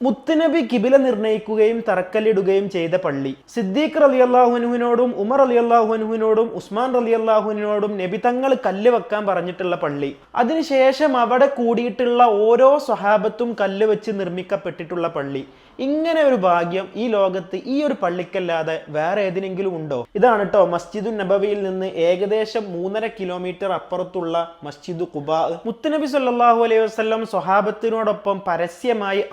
മുത്തുനബി കിബില നിർണയിക്കുകയും തറക്കല്ലിടുകയും ചെയ്ത പള്ളി. സിദ്ദീഖ് അലി അള്ളാഹുനുവിനോടും ഉമർ അലി അള്ളാഹുനുവിനോടും ഉസ്മാൻ അലി അള്ളാഹുവിനോടും നബി തങ്ങൾ കല്ല് വെക്കാൻ പറഞ്ഞിട്ടുള്ള പള്ളി. അതിനുശേഷം അവിടെ കൂടിയിട്ടുള്ള ഓരോ സ്വഹാബത്തും കല്ല് വെച്ച് നിർമ്മിക്കപ്പെട്ടിട്ടുള്ള പള്ളി. ഇങ്ങനെ ഒരു ഭാഗ്യം ഈ ലോകത്ത് ഈ ഒരു പള്ളിക്കല്ലാതെ വേറെ ഏതിനെങ്കിലും ഉണ്ടോ? ഇതാണ് കേട്ടോ മസ്ജിദു നബവിയിൽ നിന്ന് ഏകദേശം മൂന്നര കിലോമീറ്റർ അപ്പുറത്തുള്ള മസ്ജിദു കുബാ മുത്തുനബി സല്ലാഹു അലൈഹി വസ്ലം സ്വഹാബത്തിനോടൊപ്പം പരസ്യമായി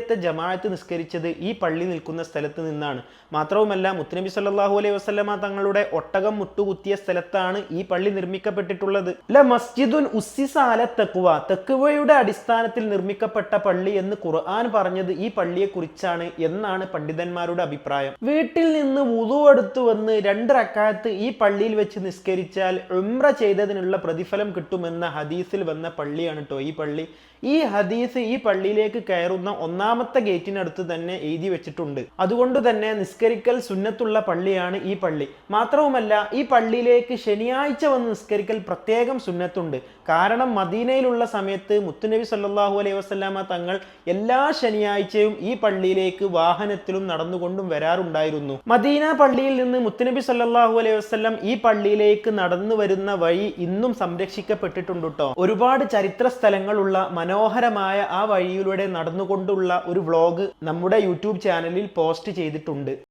ആദ്യത്തെ ജമാഅത്ത് നിസ്കരിച്ചത് ഈ പള്ളി നിൽക്കുന്ന സ്ഥലത്ത് നിന്നാണ്. മാത്രവുമല്ല മുത്തുനബി സല്ലാഹു അലൈഹി വസ്ലമ തങ്ങളുടെ ഒട്ടകം മുട്ടുകുത്തിയ സ്ഥലത്താണ് ഈ പള്ളി നിർമ്മിക്കപ്പെട്ടിട്ടുള്ളത്. ല മസ്ജിദുൻ ഉസ്സിസ അല തെക്കുവ തെക്കുവയുടെ അടിസ്ഥാനത്തിൽ നിർമ്മിക്കപ്പെട്ട പള്ളി എന്ന് ഖുർആൻ പറഞ്ഞത് ഈ പള്ളിയെ കുറിച്ചാണ് എന്നാണ് പണ്ഡിതന്മാരുടെ അഭിപ്രായം. വീട്ടിൽ നിന്ന് വുതു എടുത്തു വന്ന് രണ്ട് റക്കാത്ത് ഈ പള്ളിയിൽ വെച്ച് നിസ്കരിച്ചാൽ ഉംറ ചെയ്തതിനുള്ള പ്രതിഫലം കിട്ടുമെന്ന ഹദീസിൽ വന്ന പള്ളിയാണ് കേട്ടോ ഈ പള്ളി. ഈ ഹദീസ് ഈ പള്ളിയിലേക്ക് കയറുന്ന ഒന്നാമത്തെ ഗേറ്റിനടുത്ത് തന്നെ എഴുതി വെച്ചിട്ടുണ്ട്. അതുകൊണ്ട് തന്നെ നിസ്കരിക്കൽ സുന്നത്തുള്ള പള്ളിയാണ് ഈ പള്ളി. മാത്രവുമല്ല ഈ പള്ളിയിലേക്ക് ശനിയാഴ്ച വന്ന് നിസ്കരിക്കൽ പ്രത്യേകം സുന്നത്തുണ്ട്. കാരണം മദീനയിലുള്ള സമയത്ത് മുത്തുനബി സല്ലാഹു അലൈഹി വസ്ലാമ തങ്ങൾ എല്ലാ ശനിയാഴ്ചയും ഈ പള്ളിയിലേക്ക് വാഹനത്തിലും നടന്നുകൊണ്ടും വരാറുണ്ടായിരുന്നു. മദീന പള്ളിയിൽ നിന്ന് മുത്തുനബി സല്ലാഹു അലൈഹി വസ്ലം ഈ പള്ളിയിലേക്ക് നടന്നു വരുന്ന വഴി ഇന്നും സംരക്ഷിക്കപ്പെട്ടിട്ടുണ്ട് കേട്ടോ ഒരുപാട് ചരിത്ര സ്ഥലങ്ങളുള്ള മനോഹരമായ ആ വഴിയിലൂടെ നടന്നുകൊണ്ടുള്ള ഒരു വ്ളോഗ് നമ്മുടെ യൂട്യൂബ് ചാനലിൽ പോസ്റ്റ് ചെയ്തിട്ടുണ്ട്.